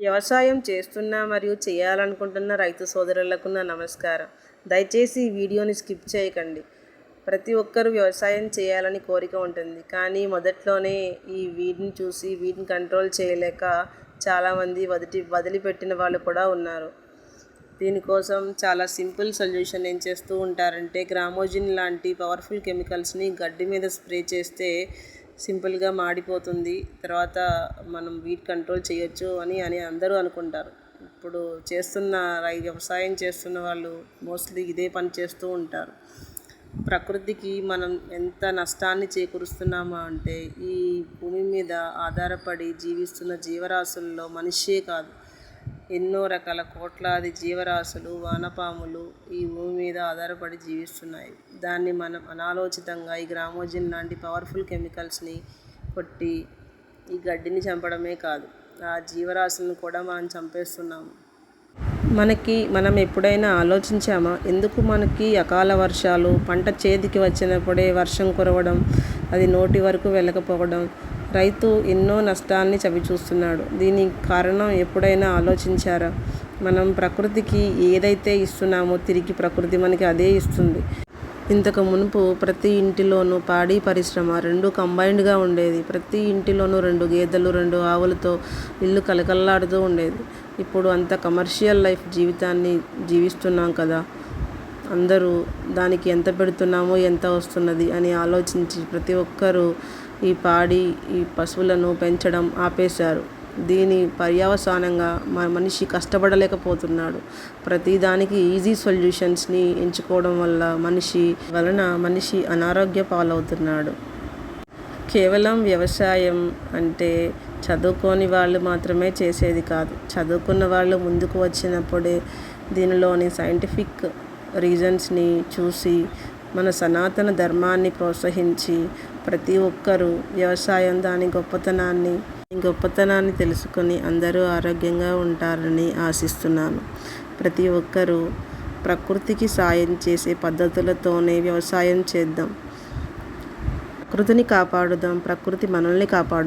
వ్యవసాయం చేస్తున్న మరియు చేయాలనుకుంటున్న రైతు సోదరులకు నా నమస్కారం. దయచేసి ఈ వీడియోని స్కిప్ చేయకండి. ప్రతి ఒక్కరూ వ్యవసాయం చేయాలని కోరిక ఉంటుంది. కానీ మొదట్లోనే ఈ వీటిని చూసి వీటిని కంట్రోల్ చేయలేక చాలామంది వదిలి వదిలిపెట్టిన వాళ్ళు కూడా ఉన్నారు. దీనికోసం చాలా సింపుల్ సొల్యూషన్ ఏం చేస్తూ ఉంటారంటే గ్రామోజిన్ లాంటి పవర్ఫుల్ కెమికల్స్ని గడ్డి మీద స్ప్రే చేస్తే సింపుల్గా మాడిపోతుంది. తర్వాత మనం వీట్ కంట్రోల్ చేయొచ్చు అని అని అందరూ అనుకుంటారు. ఇప్పుడు చేస్తున్న రై వ్యవసాయం చేస్తున్న వాళ్ళు మోస్ట్లీ ఇదే పని చేస్తూ ఉంటారు. ప్రకృతికి మనం ఎంత నష్టాన్ని చేకూరుస్తున్నామా అంటే ఈ భూమి మీద ఆధారపడి జీవిస్తున్న జీవరాశుల్లో మనిషే కాదు. ఎన్నో రకాల కోట్లాది జీవరాశులు వానపాములు ఈ భూమి మీద ఆధారపడి జీవిస్తున్నాయి. దాన్ని మనం అనాలోచితంగా ఈ గ్రామోజిన్ లాంటి పవర్ఫుల్ కెమికల్స్ని కొట్టి ఈ గడ్డిని చంపడమే కాదు ఆ జీవరాశులను కూడా మనం చంపేస్తున్నాము మనకి మనం ఎప్పుడైనా ఆలోచించామా? ఎందుకు మనకి అకాల వర్షాలు పంట చేతికి వచ్చినప్పుడే వర్షం కురవడం అది నోటి వరకు వెళ్ళకపోవడం రైతు ఎన్నో నష్టాల్ని చవిచూస్తున్నాడు. దీనికి కారణం ఎప్పుడైనా ఆలోచించారా? మనం ప్రకృతికి ఏదైతే ఇస్తున్నామో తిరిగి ప్రకృతి మనకి అదే ఇస్తుంది. ఇంతకు మునుపు ప్రతి ఇంటిలోనూ పాడి పరిశ్రమ రెండు కంబైన్డ్గా ఉండేది. ప్రతి ఇంటిలోనూ రెండు గేదెలు రెండు ఆవులతో ఇల్లు కలకల్లాడుతూ ఉండేది. ఇప్పుడు అంత కమర్షియల్ లైఫ్ జీవితాన్ని జీవిస్తున్నాం కదా? అందరూ దానికి ఎంత పెడుతున్నామో ఎంత వస్తున్నది అని ఆలోచించి ప్రతి ఒక్కరూ ఈ పాడి ఈ పశువులను పెంచడం ఆపేశారు. దీని పర్యవసానంగా మన మనిషి కష్టపడలేకపోతున్నాడు. ప్రతిదానికి ఈజీ సొల్యూషన్స్ని ఎంచుకోవడం వల్ల మనిషి వలన మనిషి అనారోగ్య పాలవుతున్నాడు. కేవలం వ్యవసాయం అంటే చదువుకోని వాళ్ళు మాత్రమే చేసేది కాదు. చదువుకున్న వాళ్ళు ముందుకు వచ్చినప్పుడే దీనిలోని సైంటిఫిక్ రీజన్స్ని చూసి మన సనాతన ధర్మాన్ని ప్రోత్సహించి ప్రతి ఒక్కరూ వ్యవసాయం దాని గొప్పతనాన్ని గొప్పతనాన్ని తెలుసుకొని అందరూ ఆరోగ్యంగా ఉంటారని ఆశిస్తున్నాను. ప్రతి ఒక్కరూ ప్రకృతికి సాయం చేసే పద్ధతులతోనే వ్యవసాయం చేద్దాం. ప్రకృతిని కాపాడుదాం. ప్రకృతి మనల్ని కాపాడు